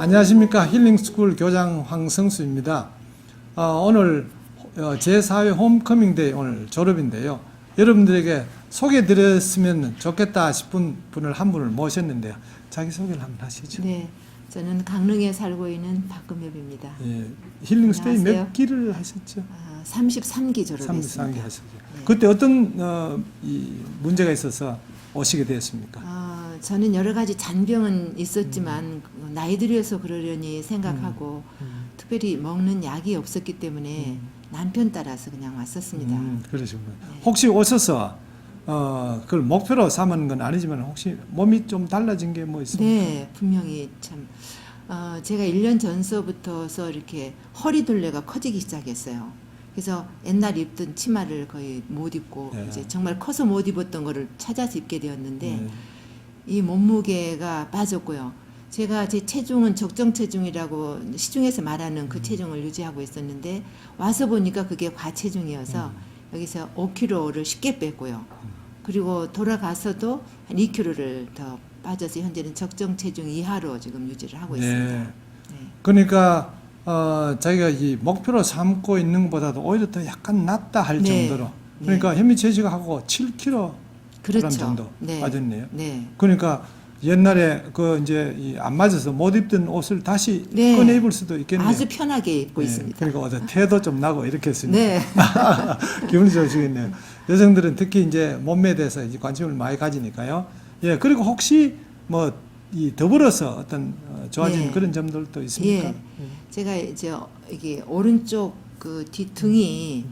안녕하십니까 힐링스쿨 교장 황성수입니다. 어, 오늘 어, 제4회 홈커밍데이 오늘 졸업인데요. 여러분들에게 소개드렸으면 좋겠다 싶은 분을 한 분을 모셨는데요. 자기 소개를 한번 하시죠. 네, 저는 강릉에 살고 있는 박금엽입니다. 예, 힐링스테이 몇. 기를 하셨죠? 아, 33기 졸업했습니다. 33기 하셨죠. 네. 그때 어떤 어, 이 문제가 있어서 오시게 되었습니까? 아, 저는 여러 가지 잔병은 있었지만 그 나이 들여서 그러려니 생각하고 특별히 먹는 약이 없었기 때문에 남편 따라서 그냥 왔었습니다. 음, 그러시군요. 네. 혹시 오셔서 어, 그걸 목표로 삼은 건 아니지만 혹시 몸이 좀 달라진 게 뭐 있습니까? 네, 분명히 참 어, 제가 1년 전서부터서 이렇게 허리 둘레가 커지기 시작했어요. 그래서 옛날 입던 치마를 거의 못 입고 네. 이제 정말 커서 못 입었던 거를 찾아서 입게 되었는데 네. 이 몸무게가 빠졌고요. 제가 제 체중은 적정 체중이라고 시중에서 말하는 음. 그 체중을 유지하고 있었는데 와서 보니까 그게 과체중이어서 음. 여기서 5kg를 쉽게 뺐고요. 그리고 돌아가서도 한 2kg를 더 빠져서 현재는 적정 체중 이하로 지금 유지를 하고 네. 있습니다. 네. 그러니까 어, 자기가 이 목표로 삼고 있는 것보다도 오히려 더 약간 낫다 할 네. 정도로 그러니까 현미 채식하고 7kg 그렇죠. 정도 네. 빠졌네요. 네. 그러니까 옛날에 그 이제 이안 맞아서 못 입던 옷을 다시 네. 꺼내 입을 수도 있겠네요. 아주 편하게 입고 네, 있습니다. 그러니까 어제 태도 좀 나고 이렇게 했으니까 네. 기분이 좋으시겠네요. 여성들은 특히 이제 몸매에 대해서 이제 관심을 많이 가지니까요. 예, 그리고 혹시 뭐 이 더불어서 어떤 어, 좋아진 네. 그런 점들도 있습니까? 예. 제가 이제 어, 이게 오른쪽 그 뒤등이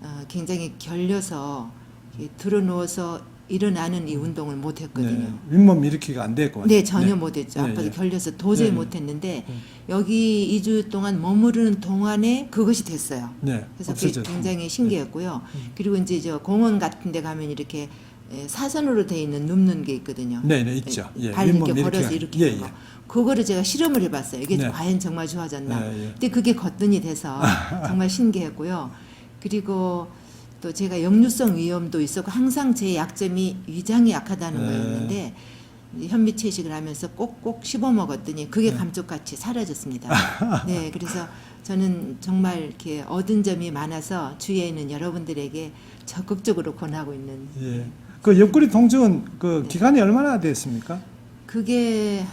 어, 굉장히 결려서 이렇게 들어 누워서 일어나는 이 운동을 못 했거든요. 네, 윗몸 일으키기가 안 됐고. 네, 전혀 못했죠. 네, 아파서 네. 결려서 도저히 네, 네. 못 했는데 네. 여기 2주 동안 머무르는 동안에 그것이 됐어요. 네, 그래서 그게. 굉장히 신기했고요. 음. 그리고 이제 저 공원 같은 데 가면 이렇게 에, 사선으로 돼 있는 눕는 게 있거든요. 네, 네, 있죠. 예, 발 이렇게 걸어서 이렇게 예, 거. 예. 그거를 제가 실험을 해봤어요. 이게 네. 과연 정말 좋아졌나. 네, 예. 근데 그게 거뜬히 돼서 정말 신기했고요. 그리고 또 제가 역류성 위염도 있었고 항상 제 약점이 위장이 약하다는 네. 거였는데 이 현미 채식을 하면서 꼭꼭 씹어 먹었더니 그게 네. 감쪽같이 사라졌습니다. 네, 그래서 저는 정말 이렇게 얻은 점이 많아서 주위에 있는 여러분들에게 적극적으로 권하고 있는 예. 그 옆구리 통증은 네. 그 기간이 얼마나 됐습니까? 그게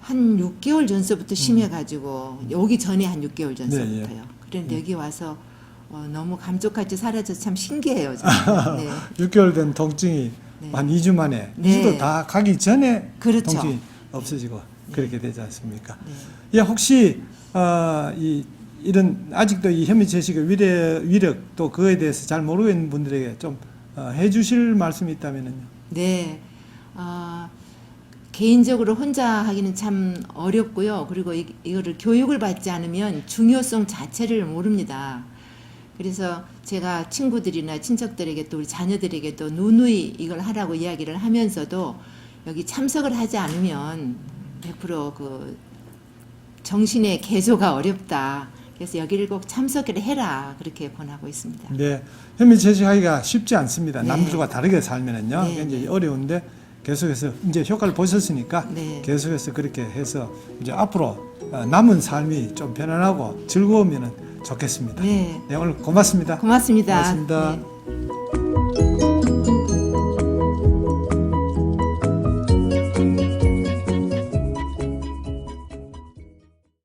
한 6개월 전서부터 심해가지고 오기 전에 한 6개월 전서부터요. 네, 그런데 여기 와서 어, 너무 감쪽같이 사라져서 참 신기해요. 저는. 네. 6개월 된 통증이 네. 한 2주 만에 네. 2주도 다 가기 전에 그렇죠. 통증이 없어지고 그렇게 되지 않습니까? 네. 예, 혹시 어, 이 이런 아직도 이 현미 채식의 위력, 위력 또 그거에 대해서 잘 모르고 있는 분들에게 좀 어, 해주실 말씀이 있다면요. 네. 어, 개인적으로 혼자 하기는 참 어렵고요. 그리고 이, 이거를 교육을 받지 않으면 중요성 자체를 모릅니다. 그래서 제가 친구들이나 친척들에게 또 우리 자녀들에게 또 누누이 이걸 하라고 이야기를 하면서도 여기 참석을 하지 않으면 100%그 정신의 개조가 어렵다. 그래서 여기를 꼭 참석을 해라. 그렇게 권하고 있습니다. 네, 현미 채식하기가 쉽지 않습니다. 네. 남들과 다르게 살면은요, 네, 굉장히 네. 어려운데 계속해서 이제 효과를 보셨으니까 네. 계속해서 그렇게 해서 이제 앞으로 어, 남은 삶이 좀 편안하고 즐거우면 좋겠습니다. 네. 네, 오늘 고맙습니다. 고맙습니다. 고맙습니다. 네.